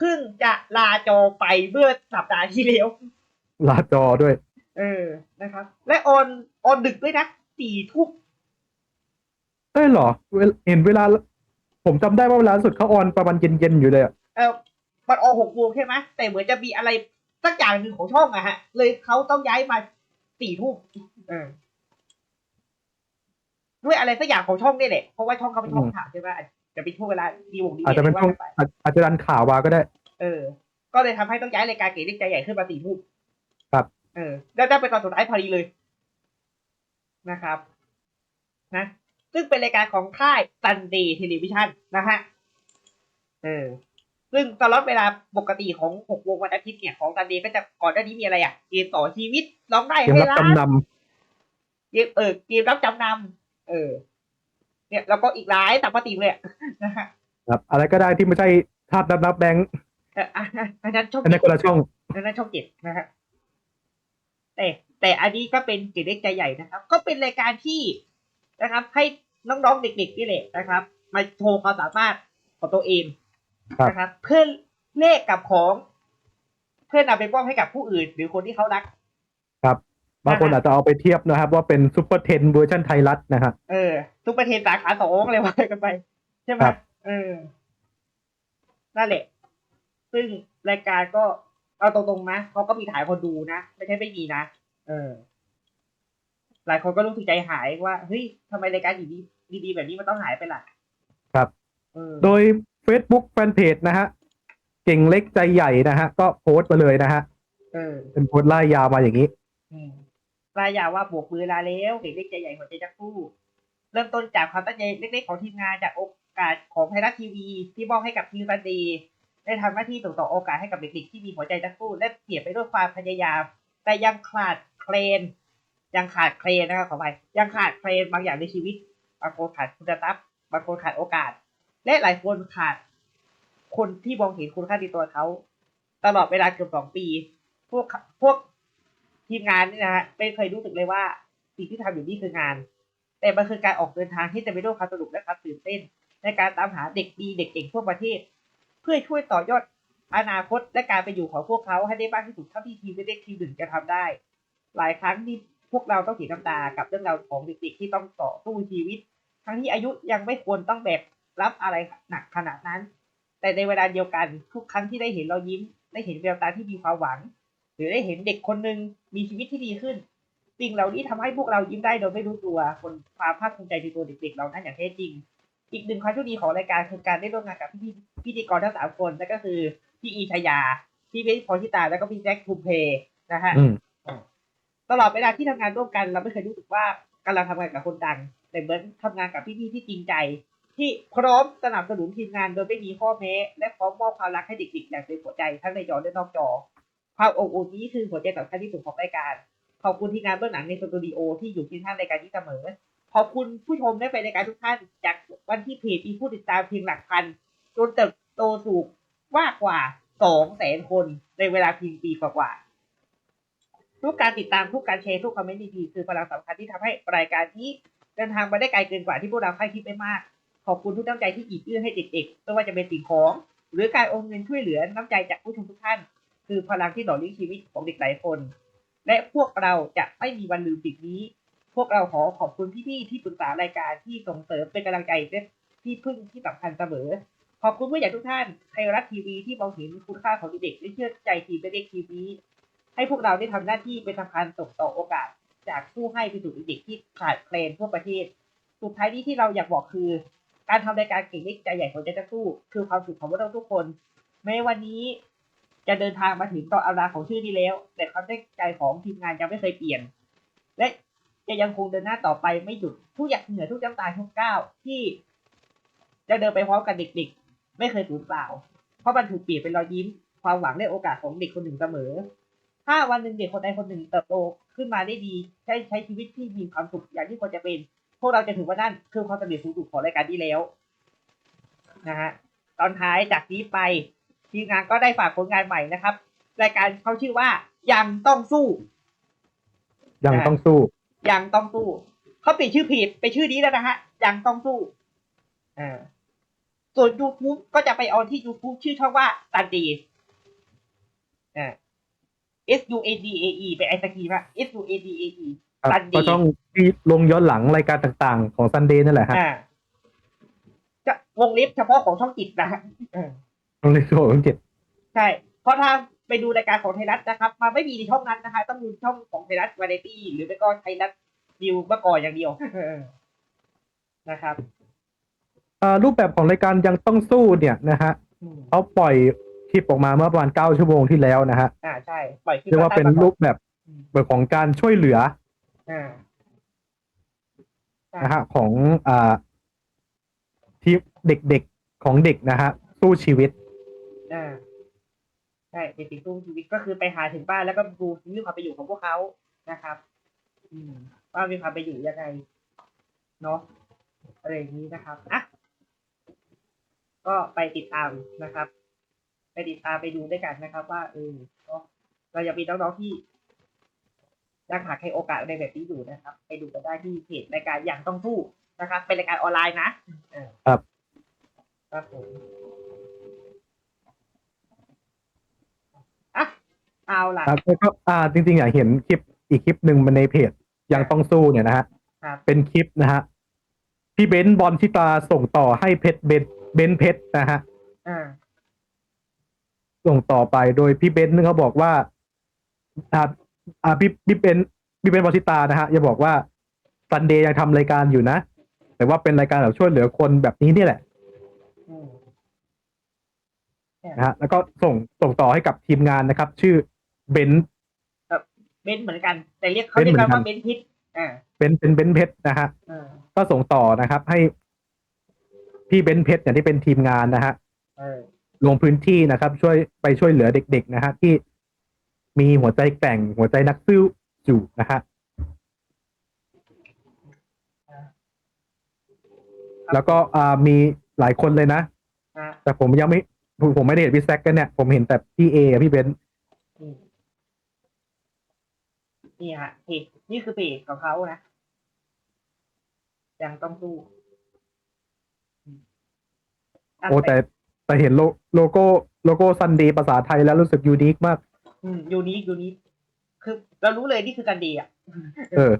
เพิ่งจะลาจอไปเมื่อสัปดาห์ที่แล้ว ลาจอด้วย เออนะครับ และออนออนดึกด้วยนะสี่ทุ่มเอ้ยเหรอเวลเห็นเวลา ผมจำได้ว่าเวลาสุดเขาออนประมาณเย็นๆอยู่เลยอะเออมันออกหกโมงใช่ไหมแต่เหมือนจะมีอะไรสักอย่างหนึ่งของช่องอะฮะ เลยเขาต้องย้ายมาสี่ทุ่มเออด้วยอะไรสักอย่างของช่องนี่แหละ เพราะว่าช่องเขาเป็นช่องข่าวใช่ไหมอา จจะเป็นช่วงเวลาดีวงดีอาจจะเป็นช่วงว่ากัไปอาจอาจจะดันข่าวมาก็ได้ เออ ก็เลยทำให้ต้องย้ายรายการเก๋เล็กใจใหญ่ขึ้นมาสี่ทุ่มครับ เออแล้วได้เป็นตอนสุดท้ายพอดีเลยนะครับ นะ ซึ่งเป็นรายการของค่าย Sunday Television นะฮะเออ ซึ่งตลอดเวลาปกติของหกวงวันอาทิตย์เนี่ยของ Sunday ก็จะก่อนหน้านี้มีอะไรอะ เกมต่อชีวิตร้องได้เกมให้รับล้านจำนเกมเออเกมรับจำนำเออ เนี่ยแล้วก็อีกหลายตามปกติเลยอะนะฮะำครับอะไรก็ได้ที่ไม่ใช่ธาตุนับนับแบงค์เอออะอันนั้นช่องอันนั้นคนละช่องอันนั้นช่องเจ็ดนะฮะแต่แต่อันนี้ก็เป็นเก๋เล็กใจใหญ่นะครับ ก็เป็นรายการที่นะครับ ให้น้องๆเด็กๆนี่แหละนะครับ มาโชว์ความสามารถของตัวเองครับนะครับ เพื่อเลขกับของ เพื่อนำไปมอบให้กับผู้อื่น หรือคนที่เขารัก บางคนนะฮะอาจจะเอาไปเทียบนะครับ ว่าเป็นซูเปอร์เทนเวอร์ชันไทยรัฐนะฮะเออทุกประเทศสาขาสองเลยว่ากันไป ใช่ไหมครับเออนั่นแหละ ซึ่งรายการก็เอาตรงๆนะเขาก็มีถ่ายคนดูนะ ไม่ใช่ไม่มีนะเออ หลายคนก็รู้สึกใจหายว่าเฮ้ยทำไมรายการดีๆดีๆแบบนี้มันต้องหายไปล่ะ ครับเออโดย Facebook Fanpage นะฮะเก่งเล็กใจใหญ่นะฮะก็โพสต์มาเลยนะฮะเออเป็นโพสต์ไล่ยาวมาอย่างนี้อืม รายอยางว่าบวกมือลาแล้วเด็กเล็กใจใหญ่หัวใจจักคู่ เริ่มต้นจากความตั้งใจเล็กๆของทีมงานจากโอกาสของไทยรัฐทีวี ที่มอบให้กับทีมซันดีได้ทำหน้าที่ส่งต่อโอกาสให้กับเด็กๆที่มีหัวใจจักคู่ และเปลี่ยนไปด้วยความพยายาม แต่ยังขาดเคลนยังขาดเคลนนะครับขอไปยังขาดเคลนบางอย่างในชีวิตบางคนขาดคุณทรัพย์บางคนขาดโอกาส และหลายคนขาดคนที่มองเห็นคุณค่าในตัวเขา ตลอดเวลาเกือบสองปี พวกพวก ทีมงานนี่นะฮะไม่เคยรู้สึกเลยว่าสิ่งที่ทำอยู่นี่คืองาน แต่มันคือการออกเดินทางที่จะไปด้วยความสนุกและความตื่นเต้น ในการตามหาเด็กดีเด็กเก่งทั่วประเทศ เพื่อช่วยต่อยอดอนาคตและการไปอยู่ของพวกเขาให้ได้มากที่สุดเท่าที่ทีมเล็กทีมหนึ่งจะทำได้ หลายครั้งที่พวกเราต้องเสียน้ำตากับเรื่องราวของเด็กๆที่ต้องต่อสู้ชีวิต ทั้งที่อายุยังไม่ควรต้องแบกรับอะไรหนักขนาดนั้น แต่ในเวลาเดียวกันทุกครั้งที่ได้เห็นเรายิ้ม ได้เห็นแววตาที่มีความหวัง รือได้เห็นเด็กคนหนึ่งมีชีวิตที่ดีขึ้น สิ่งเหล่านี้ทำให้พวกเรายิ้มได้โดยไม่รู้ตัวคนความภาคภูมิใจในตัวเด็กๆเรานั้นอย่างแท้จริง อีกหนึ่งความโชคดีของรายการคือการได้ร่วมงานกับพี่ๆพิธีกรทั้งสามคนนั่นก็คือพี่อีชยาพี่เบสพรชิตาแล้วก็พี่แจ็คภูมิเพนะฮะอืมตลอดเวลาที่ทำงานร่วมกัน เราไม่เคยรู้สึกว่ากำลังทำงานกับคนดังแต่เหมือนทำงานกับพี่ๆที่จริงใจ ที่พร้อมสนับสนุนทีมงานโดยไม่มีข้อแม้ และพร้อมมอบความรักให้เด็กๆอย่างเต็มหัวใจทั้งในจอและนอกจอ ความอบอุ่นนี้คือหัวใจสำคัญที่สุดของรายการ ขอบคุณทีมงานเบื้องหลังในสตูดิโอที่อยู่ที่ท่านรายการนี้เสมอ ขอบคุณผู้ชมและแฟนรายการทุกท่าน จากวันที่เพจมีผู้ติดตามเพียงหลักพัน จนเติบโตสู่มากกว่าสองแสนคนในเวลาเพียงปีกว่าๆทุกการติดตามทุกการแชร์ทุกคอมเมนต์ดีๆคือพลังสำคัญที่ทำให้รายการนี้เดินทางมาได้ไกลเกินกว่าที่พวกเราคาดคิดไปมาก ขอบคุณทุกน้ำใจที่หยิบยื่นให้เด็กๆไม่ว่าจะเป็นสิ่งของ หรือการโอนเงินช่วยเหลือน้ำใจจากผู้ชมทุกท่าน คือพลังที่หล่อเลี้ยงชีวิตของเด็กหลายคน และพวกเราจะไม่มีวันลืมสิ่งนี้ พวกเราขอขอบคุณพี่ๆที่ปรึกษารายการที่ส่งเสริมเป็นกำลังใจและที่พึ่งที่สำคัญเสมอ ขอบคุณผู้ใหญ่ทุกท่านไทยรัฐทีวีที่มองเห็นคุณค่าของเด็กและเชื่อใจทีมเด็กทีวีให้พวกเราได้ทำหน้าที่เป็นสำคัญส่งต่อโอกาส จากผู้ให้ไปสู่เด็กที่ขาดแคลนทั่วประเทศ สุดท้ายนี้ที่เราอยากบอกคือ การทำรายการเก่งเล็กใจใหญ่ของใจจะสู้ คือความสุขของพวกเราทุกคนแม้วันนี้ จะเดินทางมาถึงตอนอาราของชื่อนี้แล้ว แต่ความตั้งใจของทีมงานยังไม่เคยเปลี่ยน และจะยังคงเดินหน้าต่อไปไม่หยุดทุกอย่างเหนือทุกน้ำตาทุกก้าวที่จะเดินไปพร้อมกันเด็กๆ ไม่เคยสูญเปล่า เพราะมันถูกเปลี่ยนเป็นรอยยิ้ม ความหวังและโอกาสของเด็กคนหนึ่งเสมอ ถ้าวันหนึ่งเด็กคนใดคนหนึ่งเติบโตขึ้นมาได้ดี ใช้ใช้ชีวิตที่มีความสุขอย่างที่ควรจะเป็น พวกเราจะถือว่านั่นคือความสำเร็จสูงสุดของรายการนี้แล้วนะฮะตอนท้ายจากนี้ไป ทีมงานก็ได้ฝากผลงานใหม่นะครับ รายการเขาชื่อว่ายังต้องสู้ ยังต้องสู้ ยังต้องสู้เขาเปลี่ยนชื่อผิดไปนชื่อนี้แล้วนะฮะ ยังต้องสู้อ่าส่วน YouTube ก็จะไปออนที่ YouTube ชื่อช่องว่า Sunday อ่า S U A D A E เป็นไอศครีมอะ S U A D A E ครับ Sunday ก็ช่องที่ลงย้อนหลังรายการต่างๆ ของซันเดย์นั่นแหละฮะอ่าจะวงเล็บเฉพาะของช่องจิตนะ ฮะเออลงในโซนเจ็ดใช่เพราะถ้าไปดูรายการของไทยรัฐนะครับมันไม่มีในช่องนั้นนะคะ ต้องดูช่องของไทยรัฐวาไรตี้หรือไม่ก็ไทยรัฐวิวเมื่อก่อนอย่างเดียวนะครับอ่ารูปแบบของรายการยังต้องสู้เนี่ยนะฮะอืมเขาปล่อยคลิปออกมาเมื่อประมาณเก้าชั่วโมงที่แล้วนะฮะอ่าใช่ปล่อยคลิปเรียกว่าเป็นรูปแบบอืมแบบของการช่วยเหลืออ่าใช่นะฮะของอ่าที่เด็กๆของเด็กนะฮะสู้ชีวิต อ่าใช่เด็กติดตู้ชีวิตก็คือไปหาถึงบ้านแล้วก็ดูชีวิตความไปนอยู่ของพวกเขานะครับ อืมว่ามีความไปนอยู่ยังไงเนาะอะไรอย่างนี้นะครับอะก็ไปติดตามนะครับ ไปติดตามไปดูด้วยกันนะครับ ว่าเออก็เรายังมีน้องๆที่ยังหาใครโอกาสในแบบนี้อยู่นะครับ ไปดูกันได้ที่เพจรายการอย่างต้องสู้นะครับ เป็นรายการออนไลน์นะเออครับ ครับผมอะ เอาล่ะ ครับแล้วก็อ่าจริงๆอยากเห็นคลิปอีกคลิปหนึ่งมาในเพจยังต้องสู้เนี่ยนะฮะครับ เป็นคลิปนะฮะพี่เบนซ์บอลชิตาส่งต่อให้เพชรเบนเบนซ์เพชรนะฮะ อ่า ส่งต่อไปโดยพี่เบนซ์เขาบอกว่าอ่าอ่าพี่พี่เบนซ์พี่เบนซ์บอลชิตานะฮะจะบอกว่าซันเดย์ยังทำรายการอยู่นะ แต่ว่าเป็นรายการแบบช่วยเหลือคนแบบนี้นี่แหละอืมนะฮะแล้วก็ส่งส่งต่อให้กับทีมงานนะครับ ชื่อ เบนซ์เบนซ์เหมือนกัน แต่เรียกเขาเบนซ์เรียกกันเหมือนกันว่าเบนซ์พิษอ่าเป็นเป็นเบนซ์เพชรนะฮะอ่าก็ส่งต่อนะครับ ให้พี่เบนซ์เพชรเนี่ยที่เป็นทีมงานนะฮะเออลงพื้นที่นะครับ ช่วยไปช่วยเหลือเด็ก ๆ นะฮะที่มีหัวใจแกร่งหัวใจนักสู้อยู่นะฮะแล้วก็อ่ามีหลายคนเลยนะอ่าแต่ผมยังไม่ผมผมไม่ได้เห็นพี่แซกกันเนี่ย ผมเห็นแต่พี่เอกับพี่เบนซ์อืม นี่ฮะเพจนี่คือเพจของเขานะ ยังต้องสู้อืมอะโอ้แต่แต่เห็นโลโลโก้โลโก้ซันเดย์ภาษาไทยแล้วรู้สึกยูนิคมาก อืมยูนิคยูนิคคือเรารู้เลยนี่คือการดีอะ เออ